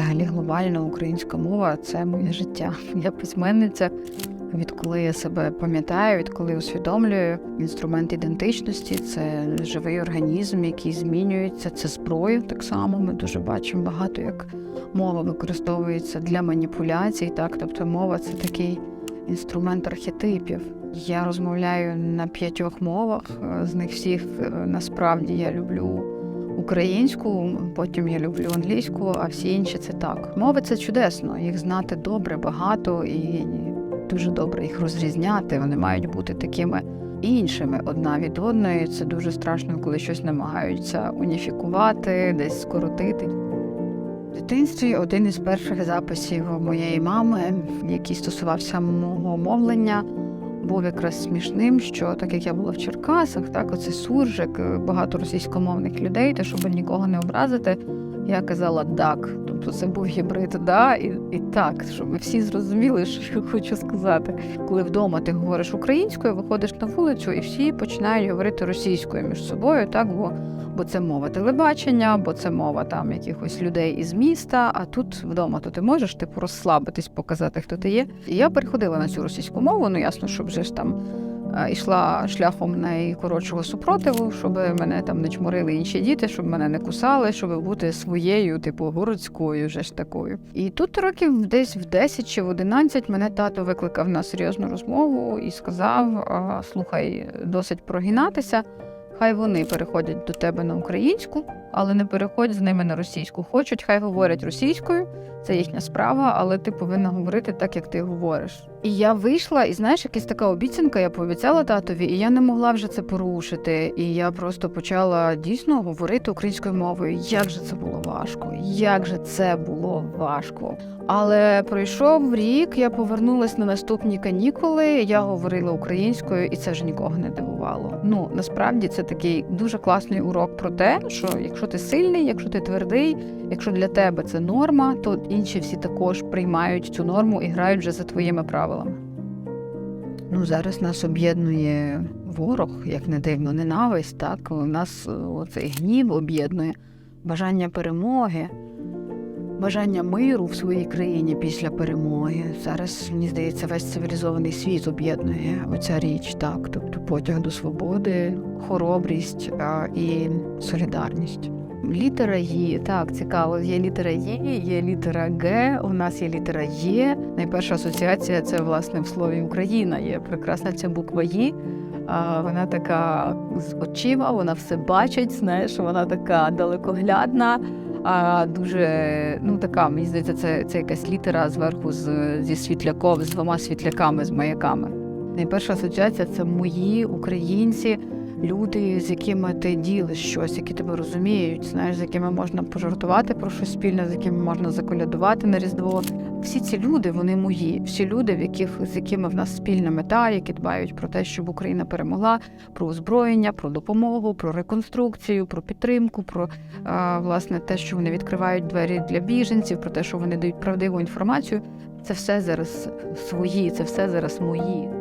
глобально українська мова це моє життя. Я письменниця. Відколи я себе пам'ятаю, відколи усвідомлюю інструмент ідентичності, це живий організм, який змінюється. Це зброя так само. Ми дуже бачимо багато, як мова використовується для маніпуляцій. Так, тобто мова це такий інструмент архетипів. Я розмовляю на п'ятьох мовах. З них всіх е, насправді я люблю українську, потім я люблю англійську, а всі інші це так. Мови це чудесно, їх знати добре, багато і дуже добре їх розрізняти. Вони мають бути такими іншими одна від одної. Це дуже страшно, коли щось намагаються уніфікувати, десь скоротити. В дитинстві один із перших записів моєї мами, який стосувався мого мовлення, був якраз смішним, що так як я була в Черкасах, так оце суржик, багато російськомовних людей, та щоб нікого не образити, я казала дак. Тобто це був гібрид да і, і так, щоб всі зрозуміли, що я хочу сказати. Коли вдома ти говориш українською, виходиш на вулицю, і всі починають говорити російською між собою, так бо. Бо це мова телебачення, бо це мова там якихось людей із міста. А тут вдома то ти можеш типу розслабитись, показати, хто ти є. І я переходила на цю російську мову. Ну ясно, що вже ж там е, йшла шляхом найкоротшого супротиву, щоб мене там не чморили інші діти, щоб мене не кусали, щоб бути своєю, типу городською, вже ж такою. І тут років десь в 10 чи в 11 мене тато викликав на серйозну розмову і сказав: слухай, досить прогинатися. Хай вони переходять до тебе на українську, але не переходь з ними на російську. Хочуть, хай говорять російською, це їхня справа, але ти повинна говорити так, як ти говориш. І я вийшла, і знаєш, якась така обіцянка, я пообіцяла татові, і я не могла вже це порушити. І я просто почала дійсно говорити українською мовою. Як же це було важко? Як же це було важко? Але пройшов рік, я повернулася на наступні канікули. Я говорила українською, і це вже нікого не дивувало. Ну насправді це такий дуже класний урок про те, що якщо ти сильний, якщо ти твердий, якщо для тебе це норма, то інші всі також приймають цю норму і грають вже за твоїми правилами. Ну зараз нас об'єднує ворог, як не дивно, ненависть. Так нас оцей гнів об'єднує бажання перемоги бажання миру в своїй країні після перемоги. Зараз мені здається, весь цивілізований світ об'єднує оця річ, так, тобто потяг до свободи, хоробрість і солідарність. Літера Є, так, цікаво. Є літера Є, є літера Г, у нас є літера Є. Найперша асоціація це власне в слові Україна. Є прекрасна ця буква. А, Вона така з очима, вона все бачить, знаєш, вона така далекоглядна а дуже ну така, мені здається, це це якась літера зверху з, зі світляком, з двома світляками, з маяками. Найперша асоціація це мої українці, люди, з якими ти ділиш щось, які тебе розуміють, знаєш, з якими можна пожартувати про щось спільне, з якими можна заколядувати на Різдво. Всі ці люди, вони мої, всі люди, в яких з якими в нас спільна мета, які дбають про те, щоб Україна перемогла, про озброєння, про допомогу, про реконструкцію, про підтримку, про а, власне те, що вони відкривають двері для біженців, про те, що вони дають правдиву інформацію. Це все зараз свої, це все зараз мої.